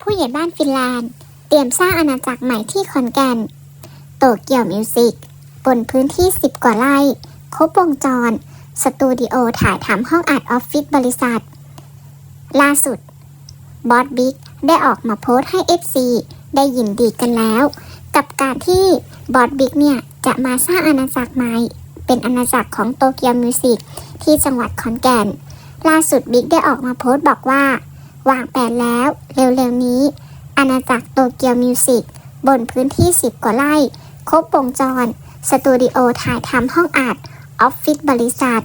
ผู้ใหญ่บ้านฟินแลนด์ เตรียมสร้างอาณาจักรใหม่ที่ขอนแก่น โตเกียวมิวสิกบนพื้นที่ 10 กว่าไร่ ครบวงจร สตูดิโอถ่ายทำห้องอัดออฟฟิศบริษัท ล่าสุด บอสบิ๊กได้ออกมาโพสต์ให้ FC ได้ยินดีกันแล้ว กับการที่บอสบิ๊กเนี่ย จะมาสร้างอาณาจักรใหม่ เป็นอาณาจักรของโตเกียวมิวสิกที่จังหวัดขอนแก่น ล่าสุดบิ๊กได้ออกมาโพสต์บอกว่า วางแผนแล้ว เร็วๆนี้ อาณาจักรโตเกียวมิวสิกบนพื้นที่ 10 กว่าไร่ ครบวงจร สตูดิโอถ่ายทำห้องอัด ออฟฟิศบริษัท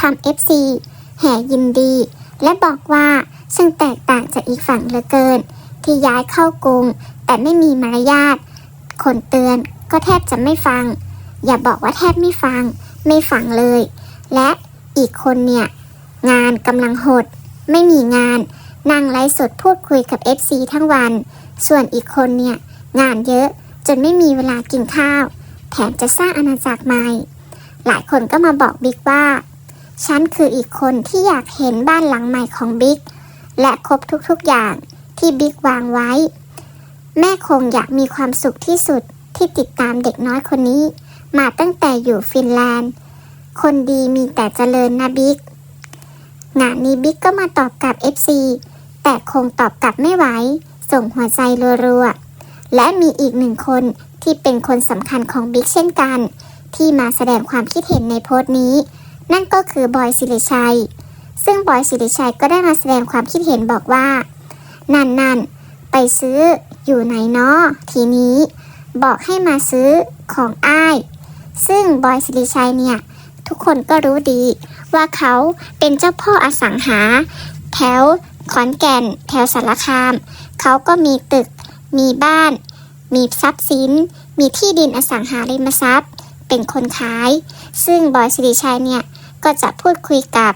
ทำ FC แห่ยินดี และบอกว่าซึ่งแตกต่างจากอีกฝั่งเหลือเกิน ที่ย้ายเข้ากรุง แต่ไม่มีมารยาทคนเตือนก็แทบจะไม่ฟัง อย่าบอกว่าแทบไม่ฟัง ไม่ฟังเลย และอีกคนเนี่ย งานกำลังหด ไม่มีงาน นั่งไลฟ์สดพูดคุยกับ FC ทั้งวัน ส่วนอีกคนเนี่ย งานเยอะจนไม่มีเวลากินข้าว แถมจะสร้างอาณาจักรใหม่ หลายคนก็มาบอกบิ๊กว่า ฉันคืออีกคนที่อยากเห็นบ้านหลังใหม่ของบิ๊ก และครบทุกๆอย่างที่บิ๊กวางไว้ แม่คงอยากมีความสุขที่สุดที่ติดตามเด็กน้อยคนนี้ มาตั้งแต่อยู่ฟินแลนด์ คนดีมีแต่เจริญนะบิ๊กงานนี้บิ๊กก็มาตอบกลับ FC แต่คงตอบกลับไม่ไหว ส่งหัวใจรัวๆ และมีอีกหนึ่งคนที่เป็นคนสำคัญของบิ๊กเช่นกัน ที่มาแสดงความคิดเห็นในโพสต์นี้ นั่นก็คือบอยสิริชัย ซึ่งบอยสิริชัยก็ได้มาแสดงความคิดเห็นบอกว่า นั่นนั่นไปซื้ออยู่ไหนเนาะทีนี้ บอกให้มาซื้อของอ้าย ซึ่งบอยสิริชัยเนี่ย ทุกคนก็รู้ดี ว่าเขาเป็นเจ้าพ่ออสังหา แถว ขอนแก่น แถวสารคาม เขาก็มีตึก มีบ้าน มีทรัพย์สิน มีที่ดินอสังหาริมทรัพย์ เป็นคนขาย ซึ่งบอยสิริชัยเนี่ย ก็จะพูดคุยกับ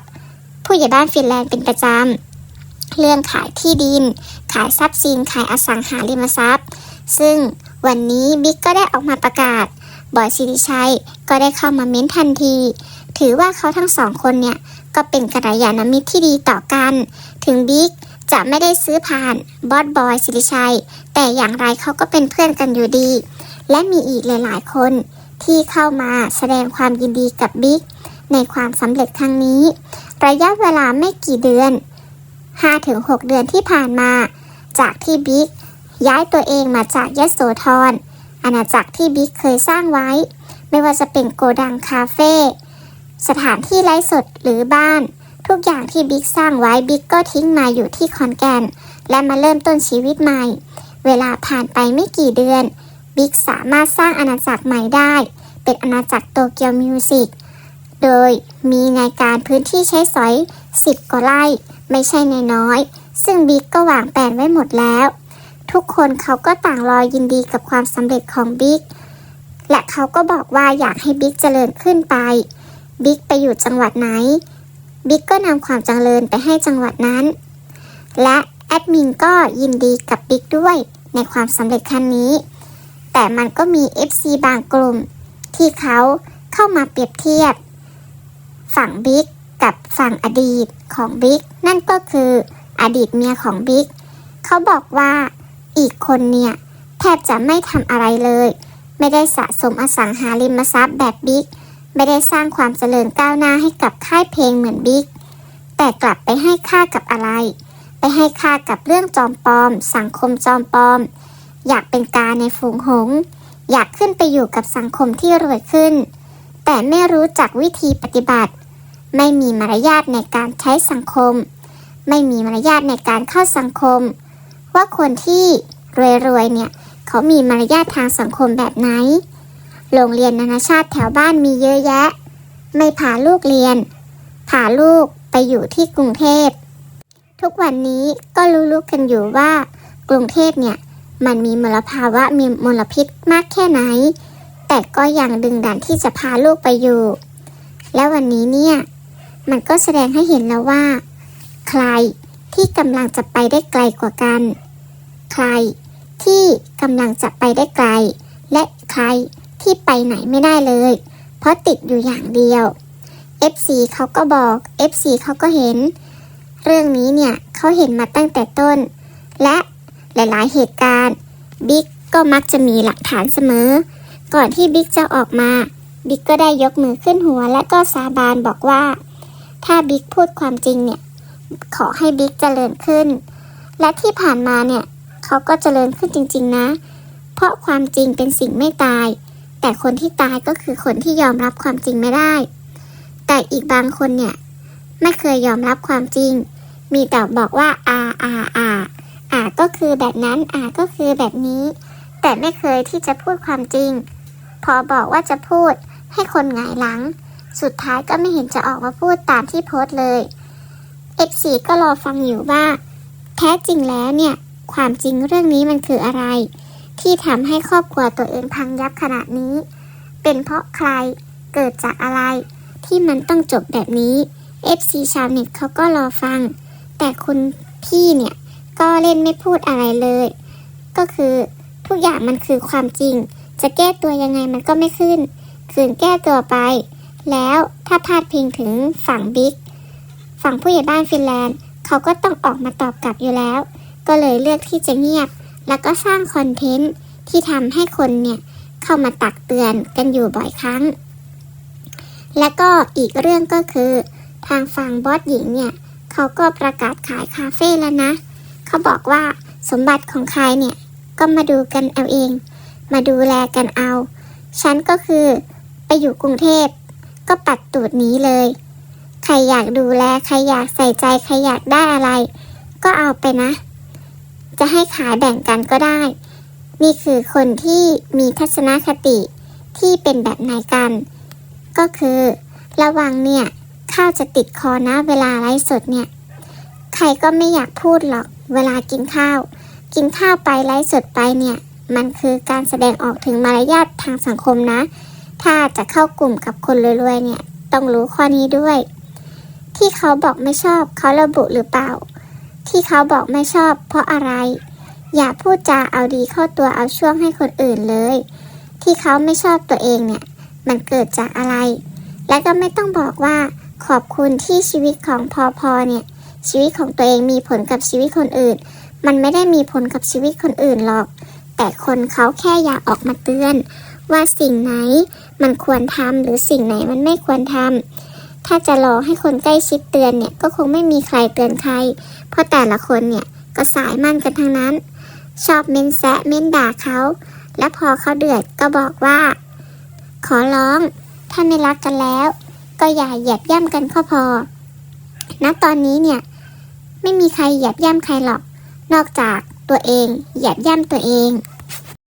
ผู้ใหญ่บ้านฟินแลนด์เป็นประจำ เรื่องขายที่ดิน ขายทรัพย์สิน ขายอสังหาริมทรัพย์ ซึ่งวันนี้บิ๊กก็ได้ออกมาประกาศบอยสิริชัยก็ได้เข้ามาเม้นทันที ถือว่าเขาทั้งสองคนเนี่ย ก็เป็นกัลยาณมิตรที่ดีต่อกัน ถึงบิ๊กจะไม่ได้ซื้อผ่านบอสบอยสิริชัย แต่อย่างไรเขาก็เป็นเพื่อนกันอยู่ดี และมีอีกหลาย ๆ คนที่เข้ามาแสดงความยินดีกับบิ๊กในความสำเร็จครั้งนี้ ระยะเวลาไม่กี่เดือน 5-6 เดือนที่ผ่านมา จากที่บิ๊กย้ายตัวเองมาจากยโสธรอาณาจักรที่บิ๊กเคยสร้างไว้ ไม่ว่าจะเป็นโกดังคาเฟ่ สถานที่ไลฟ์สดหรือบ้าน ทุกอย่างที่บิ๊กสร้างไว้บิ๊กก็ทิ้งมาอยู่ที่ขอนแกน และมาเริ่มต้นชีวิตใหม่ เวลาผ่านไปไม่กี่เดือนบิ๊กสามารถสร้างอาณาจักรใหม่ได้ เป็นอาณาจักรโตเกียวมิวสิกโดยมีในการพื้นที่ใช้สอย 10 กว่าไร่ ไม่ใช่น้อย ซึ่งบิ๊กก็วางแผนไว้หมดแล้ว ทุกคนเขาก็ต่างรอยินดีกับความสำเร็จของบิ๊กและเขาก็บอกว่าอยากให้บิ๊กเจริญขึ้นไป บิ๊กไปอยู่จังหวัดไหน บิ๊กก็นำความเจริญไปให้จังหวัดนั้น และแอดมินก็ยินดีกับบิ๊กด้วยในความสำเร็จครั้งนี้ แต่มันก็มี FC บางกลุ่ม ที่เขาเข้ามาเปรียบเทียบ ฝั่งบิ๊กกับฝั่งอดีตของบิ๊กนั่นก็คืออดีตเมียของบิ๊กเขาบอกว่าอีกคนเนี่ยแทบจะไม่ทำอะไรเลย ไม่ได้สะสมอสังหาริมทรัพย์แบบบิ๊ก ไม่ได้สร้างความเจริญก้าวหน้าให้กับค่ายเพลงเหมือนบิ๊ก แต่กลับไปให้ค่ากับอะไร ไปให้ค่ากับเรื่องจอมปลอม สังคมจอมปลอม อยากเป็นกาในฝูงหงส์อยากขึ้นไปอยู่กับสังคมที่รวยขึ้น แต่ไม่รู้จักวิธีปฏิบัติ ไม่มีมารยาทในการใช้สังคม ไม่มีมารยาทในการเข้าสังคม ว่าคนที่รวยๆเนี่ย เขามีมารยาททางสังคมแบบไหน โรงเรียนนานาชาติแถวบ้านมีเยอะแยะ ไม่พาลูกเรียน พาลูกไปอยู่ที่กรุงเทพ ทุกวันนี้ก็รู้ๆกันอยู่ว่า กรุงเทพเนี่ย มันมีมลภาวะมีมลพิษมากแค่ไหน แต่ก็ยังดึงดันที่จะพาลูกไปอยู่ และวันนี้เนี่ย มันก็แสดงให้เห็นแล้วว่า ใครที่กำลังจะไปได้ไกลกว่ากัน ใครที่กำลังจะไปได้ไกล และใคร ที่ไปไหนไม่ได้เลย เพราะติดอยู่อย่างเดียว FC เขาก็บอก FC เขาก็เห็น เรื่องนี้เนี่ยเขาเห็นมาตั้งแต่ต้น และหลายๆ เหตุการณ์บิ๊กก็มักจะมีหลักฐานเสมอ ก่อนที่บิ๊กจะออกมา บิ๊กก็ได้ยกมือขึ้นหัว และก็สาบานบอกว่า ถ้าบิ๊กพูดความจริงเนี่ย ขอให้บิ๊กเจริญขึ้น และที่ผ่านมาเนี่ยเขาก็เจริญขึ้นจริง ๆ นะ เพราะความจริงเป็นสิ่งไม่ตาย แต่คนที่ตายก็คือคนที่ยอมรับความจริงไม่ได้ แต่อีกบางคนเนี่ย ไม่เคยยอมรับความจริง มีแต่บอกว่าอาอาอาอาก็คือแบบนั้นอาก็คือแบบนี้ แต่ไม่เคยที่จะพูดความจริง พอบอกว่าจะพูดให้คนหงายหลัง สุดท้ายก็ไม่เห็นจะออกมาพูดตามที่โพสต์เลย F4 ก็รอฟังอยู่ว่า แท้จริงแล้วเนี่ย ความจริงเรื่องนี้มันคืออะไร ที่ทำให้ครอบครัวตัวเองพังยับขนาดนี้ เป็นเพราะใครเกิดจากอะไร ที่มันต้องจบแบบนี้ FC ชาวเน็ตเขาก็รอฟัง แต่คุณพี่เนี่ยก็เล่นไม่พูดอะไรเลย ก็คือทุกอย่างมันคือความจริง จะแก้ตัวยังไงมันก็ไม่ขึ้น คืนแก้ตัวไป แล้วถ้าพาดพิงถึงฝั่งบิ๊กฝั่งผู้ใหญ่บ้านฟินแลนด์ เขาก็ต้องออกมาตอบกลับอยู่แล้ว ก็เลยเลือกที่จะเงียบ แล้วก็สร้างคอนเทนต์ที่ทำให้คนเนี่ยเข้ามาตักเตือนกันอยู่บ่อยครั้ง และก็อีกเรื่องก็คือ ทางฝั่งบอสหญิงเนี่ยเขาก็ประกาศขายคาเฟ่แล้วนะ เขาบอกว่าสมบัติของใครเนี่ยก็มาดูกันเอาเอง มาดูแลกันเอา ฉันก็คือไปอยู่กรุงเทพก็ปัดตูดหนี้เลย ใครอยากดูแล ใครอยากใส่ใจ ใครอยากได้อะไร ก็เอาไปนะ จะให้ขายแบ่งกันก็ได้ นี่คือคนที่มีทัศนคติที่เป็นแบบไหนกัน ก็คือ ระวังเนี่ยข้าวจะติดคอนะเวลาไลฟ์สดเนี่ย ใครก็ไม่อยากพูดหรอกเวลากินข้าว กินข้าวไปไลฟ์สดไปเนี่ย มันคือการแสดงออกถึงมารยาททางสังคมนะ ถ้าจะเข้ากลุ่มกับคนรวยๆเนี่ย ต้องรู้ข้อนี้ด้วย ที่เขาบอกไม่ชอบเขาระบุหรือเปล่า ที่เขาบอกไม่ชอบ เพราะอะไร อย่าพูดจาเอาดีเข้าตัวเอาช่วงให้คนอื่นเลย ที่เขาไม่ชอบตัวเองเนี่ย มันเกิดจากอะไร และก็ไม่ต้องบอกว่า ขอบคุณที่ชีวิตของพอพอเนี่ย ชีวิตของตัวเองมีผลกับชีวิตคนอื่น มันไม่ได้มีผลกับชีวิตคนอื่นหรอก แต่คนเขาแค่อยากออกมาเตือน ว่าสิ่งไหนมันควรทำหรือสิ่งไหนมันไม่ควรทำ ถ้าจะรอให้คนใกล้ชิดเตือนเนี่ยก็คงไม่มีใครเตือนใคร เพราะแต่ละคนเนี่ยก็สายมั่นกันทั้งนั้น ชอบเม้นแซะเม้นด่าเขา และพอเขาเดือดก็บอกว่า ขอร้อง ถ้าไม่รักกันแล้ว ก็อย่าเหยียบย่ำกันก็พอ ณ ตอนนี้เนี่ยไม่มีใครเหยียบย่ำใครหรอก นอกจากตัวเองเหยียบย่ำตัวเอง